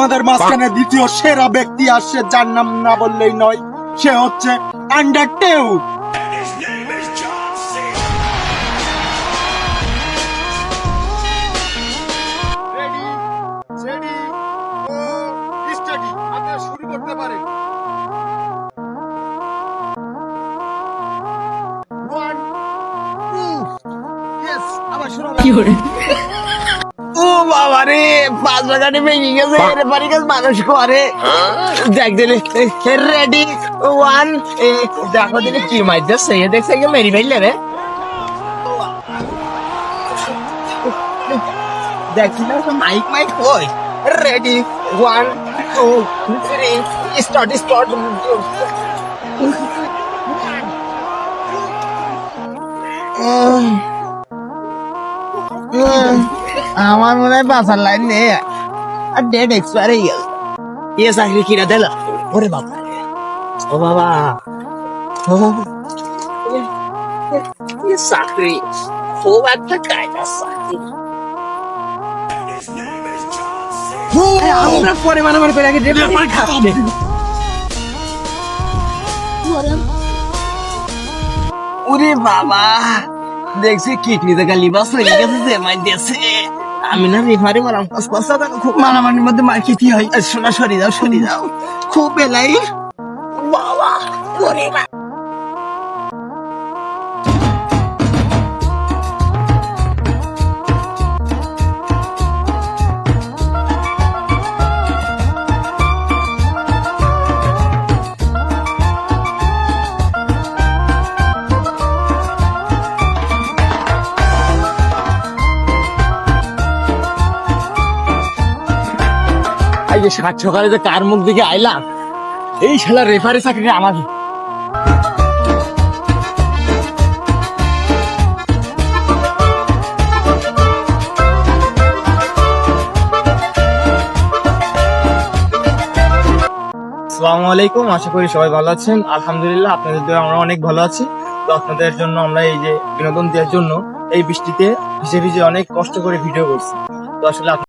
আমাদের মাঝখানে দ্বিতীয় সেরা ব্যক্তি আসছে, যার নাম না বললেই নয়, সে হচ্ছে আন্ডারটেউ রেডি সেডি বাবা রে পাঁচ বাগানে ভেঙে গেছে এর বাড়ি গেছে মানুষ করে। দেখ দিলে রেডি ওয়ান দেখো দিলে কি মাইর দিচ্ছে এ দেখছে কি মেরি ফেললে রে। দেখছি না মাইক মাইক কই ready one two three start start আমার মনে হয় বাসার লাইন নেই আর ডেট এক্সপায়ার হয়ে গেল। এ চাকরি কিনা দিল? ওরে বাবা ও বাবা। ও বাবা। চাকরি। খুব একটা কায়দা চাকরি। আমরা পরে মানে করে আগে ডেট খাবে ওরে বাবা। দেখছি কিডনিতে গালি বাস হয়ে গেছে যে মাই দেশে আমি না রেফারি মারাম পাস পাস খুব মারামারির মধ্যে মার খেতে হয়। শোনা, সরি যাও সরি যাও। খুব বেলাই বাবা এই যে সাত সকালে যে কার মুখ দিকে আইলাম, এই শালা রেফারি চাকরি আমার আসসালামু আলাইকুম, আশা করি সবাই ভালো আছেন। আলহামদুলিল্লাহ, আপনাদের দোয়া আমরা অনেক ভালো আছি। তো আপনাদের জন্য আমরা এই যে বিনোদন দেওয়ার জন্য এই বৃষ্টিতে ভিজে ভিজে অনেক কষ্ট করে ভিডিও করছি। তো আসলে